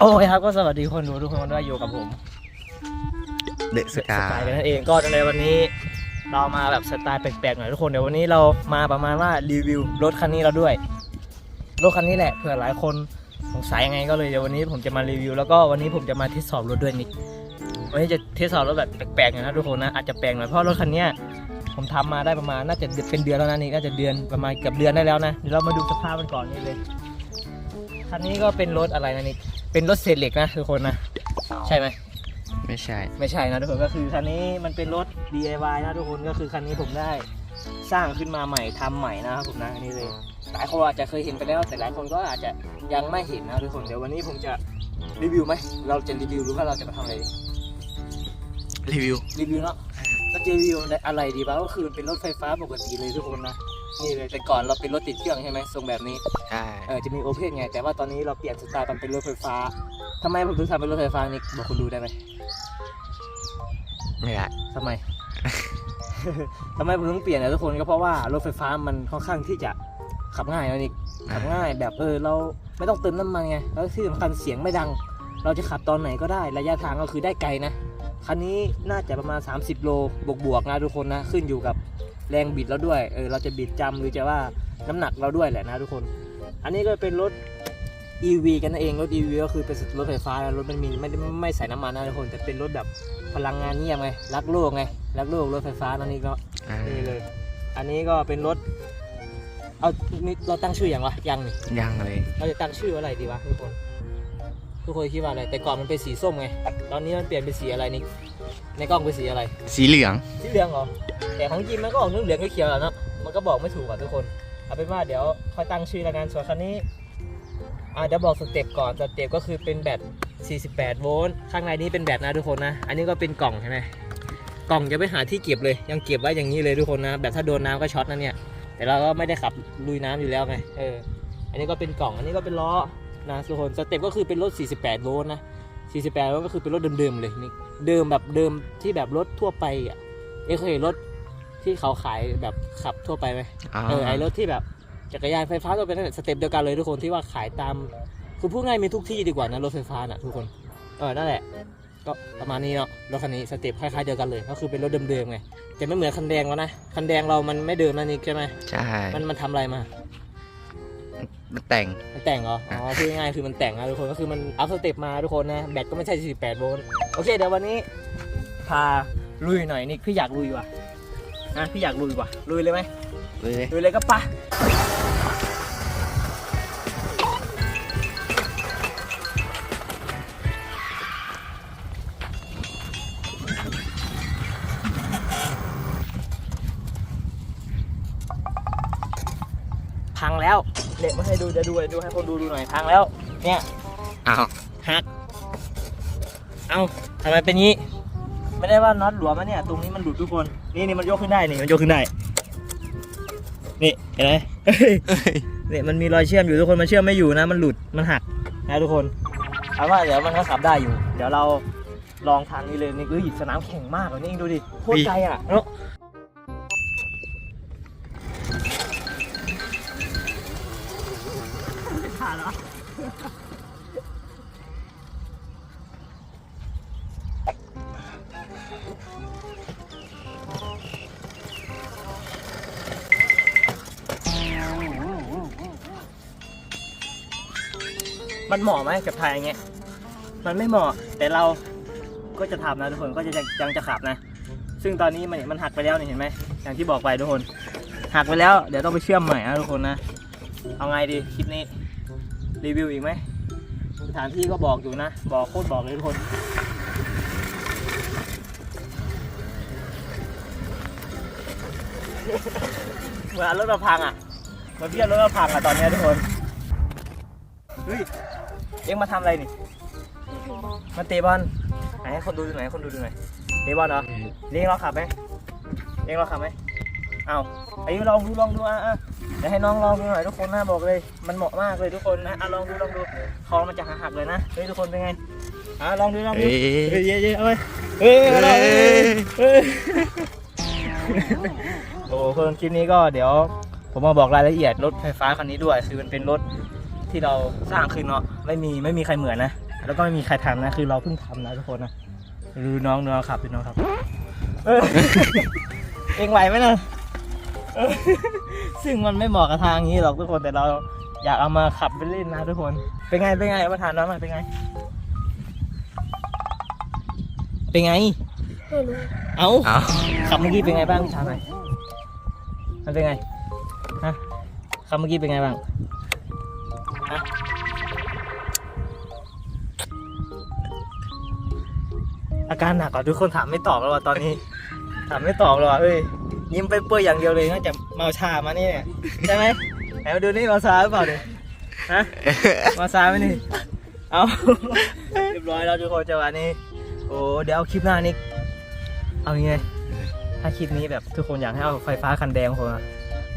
โอ้ยครับก็สวัสดีคนดูทุกคนด้วยอยู่กับผมเดอะสกาสไตล์กันนั่นเองก็ในวันนี้ เรามาแบบสไตล์แปลกๆหน่อยทุกคนเดี๋ยววันนี้เรามาประมาณว่ารีวิวรถคันนี้เราด้วยรถคันนี้แหละเผื่อหลายคนสงสัยยังไงก็เลยเดี๋ยววันนี้ผมจะมารีวิว แล้วก็วันนี้ผมจะมาทดสอบรถด้วยนิกวันนี้จะทดสอบรถแบบแปลกๆหน่อยนะทุกคนนะอาจจะแปลกหน่อยเพราะรถคันเนี้ยผมทำมาได้ประมาณน่าจะเป็นเดือนแล้วนะนี่น่าจะเดือนประมาณเกือบเดือนได้แล้วนะเดี๋ยวเรามาดูสภาพมันก่อนนี่เลยคันนี้ก็เป็นรถอะไรนะนิก เป็นรถเศษเหล็กนะทุกคนนะ ใช่ไหม ไม่ใช่ ไม่ใช่นะทุกคนก็คือคันนี้มันเป็นรถ DIY นะทุกคนก็คือคันนี้ผมได้สร้างขึ้นมาใหม่ทำใหม่นะครับผมนะอันนี้เลยหลายคนอาจจะเคยเห็นไปแล้วแต่หลายคนก็อาจจะยังไม่เห็นนะทุกคนเดี๋ยววันนี้ผมจะรีวิวไหมเราจะรีวิวหรือว่าเราจะมาทำอะไรดีรีวิวรีวิวเนาะเราจะรีวิวอะไรดีบ้างก็คือเป็นรถไฟฟ้าปกติเลยทุกคนนะ นี่เลยแต่ก่อนเราเป็นรถติดเครื่องใช่ไหมทรงแบบนี้ใช่เออจะมีโอเพนไง แต่ว่าตอนนี้เราเปลี่ยนสไตล์มันเป็นรถไฟฟ้าทำไมผมถึงทำเป็นรถไฟฟ้านี่บอกคุณดูได้ไหมไม่ได้ทำไม ทำไมผมถึงเปลี่ยนนะทุกคนก็เพราะว่ารถไฟฟ้ามันค่อนข้างที่จะขับง่ายนะนี่ขับง่ายแบบเออเราไม่ต้องเติมน้ำมันไงแล้วที่สำคัญเสียงไม่ดัง เราจะขับตอนไหนก็ได้ระยะทางก็คือได้ไกลนะคันนี้น่าจะประมาณ 30 โลบวกๆนะทุกคนนะขึ้นอยู่กับ แรงบิดเราด้วยเออเราจะบิดจำหรือจะว่าน้ำหนักเราด้วยแหละนะทุกคน อันนี้ก็เป็นรถ EV กันนั่นเองรถ EV ก็คือเป็นรถไฟฟ้านะรถมันมีไม่ได้ไม่ใส่น้ำมันนะทุกคนแต่เป็นรถแบบพลังงานเงียบไงรักโลกไงรักโลกรถไฟฟ้านั่นนี่ก็อ่านี่เลย อันนี้ก็เป็นรถเอานี่เราตั้งชื่ออย่างวะยังนี่ยังเลย เราจะตั้งชื่ออะไรดีวะทุกคน ทุกคนคิดว่าอะไร แต่ก่อนมันเป็นสีส้มไง ตอนนี้มันเปลี่ยนเป็นสีอะไรนี่ในกล้องเป็นสีอะไร สีเหลือง สีเหลืองเหรอ แต่ของจริงมันก็ออกเหลืองๆเขียวๆแหล้วเนาะมันก็บอกไม่ถูกอะทุกคนเอาเป็นว่าเดี๋ยวค่อยตั้งชื่อล้วกันส่วนคันนี้อ่าเดี๋ยวบอกสเต็ปก่อนสเต็ปก็คือเป็นแบต48 โวลต์ข้างในนี้เป็นแบตนะทุกคนนะ อันนี้ก็เป็นกล่องใช่ไหมกล่องจะไปหาที่เก็บเลย ยังเก็บไว้อย่างนี้เลยทุกคนนะ แบบถ้าโดนน้ำก็ช็อตนะเนี่ย แต่เราก็ไม่ได้ขับลุยน้ำอยู่แล้วไงเอออันนี้ก็เป็นกล่องอันนี้ก็เป็นล้อนะทุกคนสเต็ปก็คือเป็นรถ 48 โวลต์นะ 48 โวลต์ก็คือเป็นรถเดิมๆเลยนี่เดิมแบบเดิมที่แบบรถทั่วไปอะเอ้เคยรถ ที่เขาขายแบบขับทั่วไปไหมอ๋อเออไอรถที่แบบจักรยานไฟฟ้าตัวเป็นนนสเต็ปเดียวกันเลยทุกคนที่ว่าขายตามคือพูดง่ายมีทุกที่ดีกว่านะรถไฟฟ้าน่ะทุกคนเออนั่นแหละ ก็ประมาณนี้เนาะรถคันนี้สเต็ปคล้ายๆเดียวกันเลยก็คือเป็นรถเดิมๆไงแต่ไม่เหมือนคันแดงแล้วนะคันแดงเรามันไม่เดิมนะนี่ใช่ไหมใช่มันมันทำอะไรมา มันแต่ง มันแต่งเหรอ อ๋อพูดง่ายๆคือมันแต่งนะทุกคน ก็คือมันอัพสเต็ปมาทุกคนนะ แบตก็ไม่ใช่ 48 โวลต์ โอเค เดี๋ยววันนี้ พาลุยหน่อยนี่พี่อยากลุยว่ะ นะพี่อยากลุยว่ะลุยเลยไหมเลยลุยเลยก็ปะพังแล้ว เด็กมาให้ดูเดี๋ยวดูเดี๋ยวดูให้คนดูดูหน่อยพังแล้ว เนี่ยอ้าวหักเอ้าทำไมเป็นงี้ ไม่ได้ว่าน็อตหลวมนะเนี่ย ตรงนี้มันหลุดทุกคน นี่นี่มันยกขึ้นได้ นี่มันยกขึ้นได้ นี่เห็นไหมเนี่ยมันมีรอยเชื่อมอยู่ทุกคน มันเชื่อมไม่อยู่นะ มันหลุด มันหักนะทุกคนเอาว่าเดี๋ยวมันก็ขับได้อยู่ เดี๋ยวเราลองทางนี้เลย นี่คือสนามแข่งมากเลยนี่ดูดิ โคตรไกลอะเนาะผ่านแล้ว มันเหมาะไหมกับไทยอย่างเงี้ยมันไม่เหมาะแต่เราก็จะทำนะทุกคนก็จะยังจะขับนะ ซึ่งตอนนี้มันมันหักไปแล้วนี่เห็นไหมอย่างที่บอกไปทุกคนหักไปแล้วเดี๋ยวต้องไปเชื่อมใหม่นะทุกคนนะ เอาไงดีคลิปนี้รีวิวอีกไหมสถานที่ก็บอกอยู่นะ บอกโคตรบอกเลยทุกคนเหมือนรถเราพังอะเหมือนพี่เอารถเราพังอะตอนนี้ทุกคนเฮ้ย เอ็งมาทำอะไรนี่ มาเตะบอลไหนให้คนดูดูหน่อยให้คนดูดูหน่อยเตะบอลเหรอเลี้ยงเราขับไหมเลี้ยงเราขับไหมเอาไอ้ลองดูลองดูอะอะเดี๋ยวให้น้องลองดูหน่อยทุกคนนะบอกเลย มันเหมาะมากเลยทุกคนนะอะลองดูลองดูคอมันจะหักๆเลยนะเฮ้ยทุกคนเป็นไงอะลองดูลองดูเอ้ยเฮ้ยเย้เย้เอาไปเฮ้ยเอาไปเฮ้ยโอ้โหคนคลิปนี้ก็เดี๋ยว ผมมาบอกรายละเอียดรถไฟฟ้าคันนี้ด้วย คือมันเป็นรถ ที่เราสร้างขึ้นเนาะไม่มีไม่มีใครเหมือนนะ แล้วก็ไม่มีใครทำนะ คือเราเพิ่งทำนะทุกคนนะดูน้องน้องขับดูน้องขับเออเองไหวไหมนะเออซึ่งมันไม่เหมาะกับทางนี้หรอกทุกคนแต่เราอยากเอามาขับไปเล่นนะทุกคน เป็นไงเป็นไงเอามาถามน้องหน่อยเป็นไง เป็นไงไม่รู้เอ้าเอาขับเมื่อกี้เป็นไงบ้างพี่ชายหน่อยมันเป็นไงฮะขับเมื่อกี้เป็นไงบ้างฮะ อาการหนักกว่าทุกคนถามไม่ตอบแล้วว่ะตอนนี้ ถามไม่ตอบเลยว่ะเฮ้ยยิ้มไปเปื่อยอย่างเดียวเลยน่าจะเมาชามานี่เนี่ยใช่ไหมไหนมาดูนี่เมาชาหรือเปล่าเนี่ยฮะเมาชาไหมนี่เอาเรียบร้อยแล้วทุกคนจังหวะนี้ โอ้เดี๋ยวเอาคลิปหน้านี้เอาไงถ้าคลิปนี้แบบทุกคนอยากให้เอาไฟฟ้าคันแดงผมอะ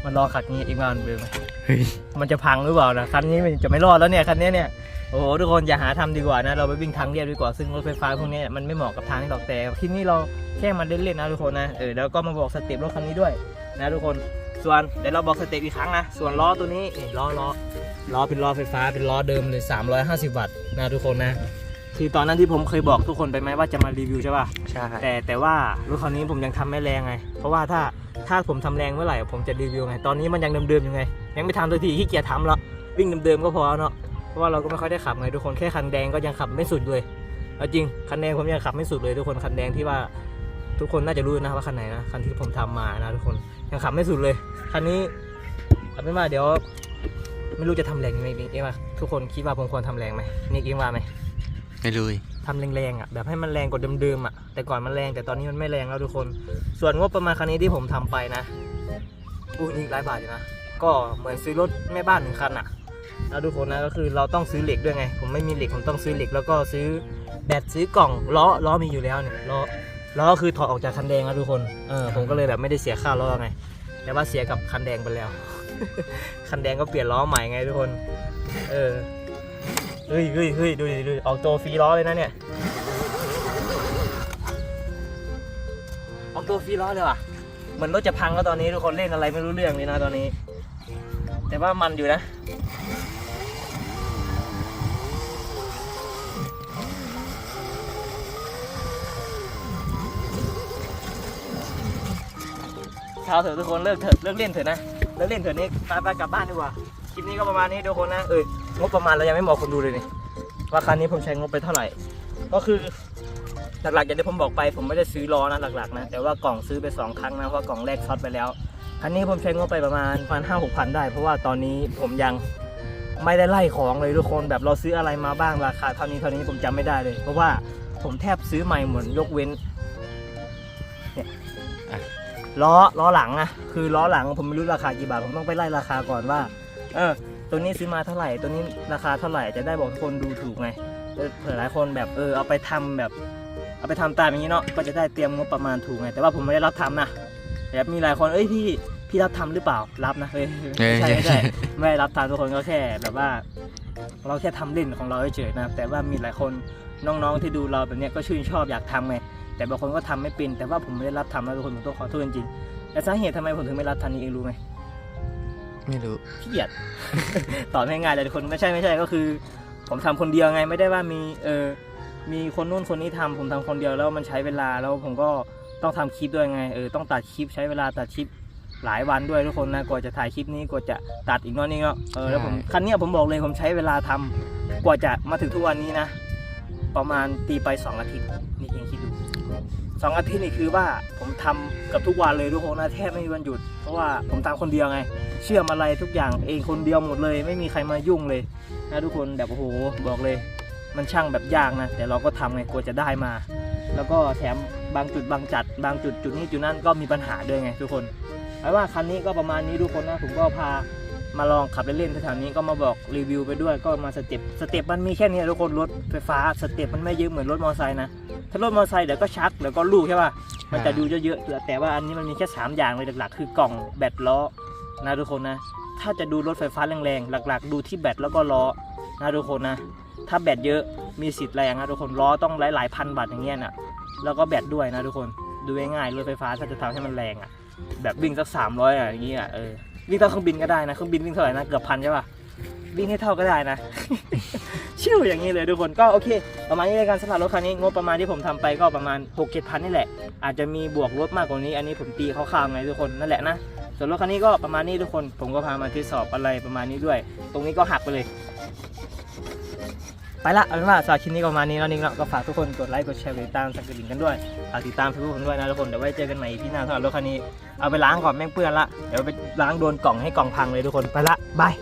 มันรอขัดนี้อีกวันเดิมไหม มันจะพังหรือเปล่านะคันนี้มันจะไม่รอดแล้วเนี่ยคันนี้เนี่ยโอ้โหทุกคนอย่าหาทำดีกว่านะเราไปวิ่งทางเรียบดีกว่าซึ่งรถไฟฟ้าพวกนี้มันไม่เหมาะกับทางนี้หรอกแต่คลิปนี้เราแค่มาเล่นๆนะทุกคนนะเออแล้วก็มาบอกสเต็ปรถคันนี้ด้วยนะทุกคนส่วนเดี๋ยวเราบอกสเต็ปอีกครั้งนะส่วนล้อตัวนี้นี่ล้อล้อล้อเป็นล้อไฟฟ้าเป็นล้อเดิมเลย 350 วัตต์นะทุกคนนะคือตอนนั้นที่ผมเคยบอกทุกคนไปไหมว่าจะมารีวิวใช่ป่ะใช่แต่แต่ว่ารถคันนี้ผมยังทำไม่แรงไง เพราะว่าถ้า ถ้าผมทำแรงเมื่อไหร่ผมจะรีวิวไง ตอนนี้มันยังเดิมๆอยู่ไง ยังไม่ทำตัวทีขี้เกียจทำแล้ววิ่งเดิมๆก็พอเนาะ เพราะว่าเราก็ไม่ค่อยได้ขับไงทุกคน แค่คันแดงก็ยังขับไม่สุดเลยเอาจริง คันแดงผมยังขับไม่สุดเลยทุกคน คันแดงที่ว่าทุกคนน่าจะรู้นะว่าคันไหนนะ คันที่ผมทำมานะทุกคน ยังขับไม่สุดเลย คันนี้เอาเป็นว่าเดี๋ยว ไม่รู้จะทำแรงยังไงเองว่าทุกคนคิดว่าผมควรทำแรงไหมนี่เองว่าไหม ไม่รู้อีกทำแรงๆอะแบบให้มันแรงกว่าเดิมๆอะแต่ก่อนมันแรงแต่ตอนนี้มันไม่แรงแล้วทุกคน ส่วนงบประมาณคันนี้ที่ผมทำไปนะอู้นี่หลายบาทอยู่นะก็เหมือนซื้อรถแม่บ้านหนึ่งคันอะแล้วทุกคนนะก็คือเราต้องซื้อเหล็กด้วยไง ผมไม่มีเหล็กผมต้องซื้อเหล็ก แล้วก็ซื้อแบตซื้อกล่องล้อล้อมีอยู่แล้วเนี่ยล้อล้อคือถอดออกจากคันแดงนะทุกคนเออผมก็เลยแบบไม่ได้เสียค่าล้อไงแต่ว่าเสียกับคันแดงไปแล้ว คันแดงก็เปลี่ยนล้อใหม่ไงทุกคน เออ เฮ้ยเฮ้ยเฮ้ยดูดิดูดิออกตัวฟรีล้อเลยนะเนี่ย ออกตัวฟรีล้อเลยว่ะเหมือนรถจะพังแล้วตอนนี้ทุกคนเล่นอะไรไม่รู้เรื่องเลยนะตอนนี้ แต่ว่ามันอยู่นะช้าเถอะทุกคนเลิกเถอะเลิกเล่นเถอะนะเลิกเล่นเถอะนี่ไปไปกลับบ้านดีกว่าคลิปนี้ก็ประมาณนี้ทุกคนนะเออ งบประมาณเรายังไม่บอกคนดูเลยนี่ว่าคันนี้ผมใช้งบไปเท่าไหร่ ก็คือหลักๆอย่างที่ผมบอกไป ผมไม่ได้ซื้อล้อนะหลักๆนะแต่ว่ากล่องซื้อไปสองครั้งนะเพราะว่ากล่องแรกช็อตไปแล้วคันนี้ผมใช้งบไปประมาณพันห้าหกพันได้ เพราะว่าตอนนี้ผมยังไม่ได้ไล่ของเลยทุกคนแบบเราซื้ออะไรมาบ้างราคาเท่านี้เท่านี้ผมจำไม่ได้เลย เพราะว่าผมแทบซื้อใหม่หมดยกเว้นเนี่ยอะล้อล้อหลังอะคือล้อหลังผมไม่รู้ราคากี่บาทผมต้องไปไล่ราคาก่อนว่า เออ ตัวนี้ซื้อมาเท่าไหร่ ตัวนี้ราคาเท่าไหร่จะได้บอกทุกคนดูถูกไงเออเผื่อหลายคนแบบเออเอาไปทำแบบ เอาไปทำตามอย่างนี้เนาะก็จะได้เตรียมงบประมาณถูกไง แต่ว่าผมไม่ได้รับทำนะแบบมีหลายคนเอ้ยพี่พี่รับทำหรือเปล่ารับนะเฮ้ยไม่ใช่ไม่ใช่ไม่ได้รับทำทุกคนก็แค่แบบว่า เราแค่ทำเล่นของเราเฉยๆนะครับแต่ว่ามีหลายคนน้องๆที่ดูเราแบบเนี้ยก็ชื่นชอบอยากทำไงแต่บางคนก็ทำไม่เป็นแต่ว่าผมไม่ได้รับทำนะทุกคนผมต้องขอโทษจริงๆแต่สาเหตุทำไมผมถึงไม่รับทำนี้เองรู้ไหม ไม่รู้ขี้เกียจตอบง่ายๆเลยทุกคนไม่ใช่ไม่ใช่ก็คือ ผมทำคนเดียวไงไม่ได้ว่ามีเออมีคนนู่นคนนี้ทำผมทำคนเดียวแล้วมันใช้เวลาแล้วผมก็ต้องทำคลิปด้วยไงเออต้องตัดคลิปใช้เวลาตัดคลิปหลายวันด้วยทุกคนนะกว่าจะถ่ายคลิปนี้กว่าจะตัดอีกเน้อยนี่ก็เออแล้วผมใช่คันเนี้ยผมบอกเลยผมใช้เวลาทำกว่าจะมาถึงทุกวันนี้นะ ประมาณตีไปสองอาทิตย์นี่เองคิดดู สองอาทิตย์นี่คือว่าผมทำเกับทุกวันเลยทุกคนนะแทบไม่มีวันหยุด เพราะว่าผมทำคนเดียวไง เชื่อมอะไรทุกอย่างเองคนเดียวหมดเลย ไม่มีใครมายุ่งเลยนะทุกคนแบบโอ้โหบอกเลย มันช่างแบบยากนะ แต่เราก็ทำไงกว่าจะได้มา แล้วก็แถมบางจุดบางจัด บางจุดจุดนี้จุดนั้นก็มีปัญหาด้วยไง ทุกคนหมายว่าคันนี้ก็ประมาณนี้ทุกคนนะผมก็พา มาลองขับเล่นๆแถวๆนี้ก็มาบอกรีวิวไปด้วยก็มาสเต็ปสเต็ปมันมีแค่นี้ทุกคนรถไฟฟ้าสเต็ปมันไม่เยอะเหมือนรถมอเตอร์ไซค์นะถ้ารถมอเตอร์ไซค์เดี๋ยวก็ชักเดี๋ยวก็ลูกใช่ป่ะมันจะดูเยอะๆแต่ว่าอันนี้มันมีแค่สามอย่างเลยหลักๆ คือกล่องแบตล้อนะทุกคนนะ ถ้าจะดูรถไฟฟ้าแรงๆหลักๆ ดูที่แบตแล้วก็ล้อนะทุกคนนะ ถ้าแบตเยอะมีสิทธิ์แรงนะทุกคนล้อต้องหลายๆพันบาทอย่างเงี้ยนะแล้วก็แบตด้วยนะทุกคนดูง่ายๆรถไฟฟ้าถ้าจะทำให้มันแรงอะแบบวิ่งสักสามร้อยอะอย่างเงี้ยเออ วิ่งเท่าเครื่องบินก็ได้นะเครื่องบินวิ่งเท่าไหร่นะเกือบพันใช่ป่ะวิ่งให้เท่าก็ได้นะ ชิวอย่างนี้เลยทุกคนก็โอเค ประมาณนี้ในการสำหรับรถคันนี้งบประมาณที่ผมทำไปก็ประมาณ6 7พันนี่แหละ อาจจะมีบวกลบมากกว่านี้ อันนี้ผมตีคร่าวๆไงทุกคนนั่นแหละนะส่วนรถคันนี้ก็ประมาณนี้ทุกคน ผมก็พามาทดสอบอะไรประมาณนี้ด้วย ตรงนี้ก็หักไปเลย ไปละเอาเป็นว่าสำหรับคลิปนี้ก็ประมาณนี้แล้วนี่เนาะก็ฝากทุกคนกดไลค์กดแชร์กดติดตามสักกระดิ่งกันด้วยฝากติดตามเฟซบุ๊กผมด้วยนะทุกคนเดี๋ยวไว้เจอกันใหม่ที่หน้าสำหรับรถคันนี้เอาไปล้างก่อนแม่งเปื้อนละเดี๋ยวไปล้างโดนกล่องให้กล่องพังเลยทุกคนไปละบาย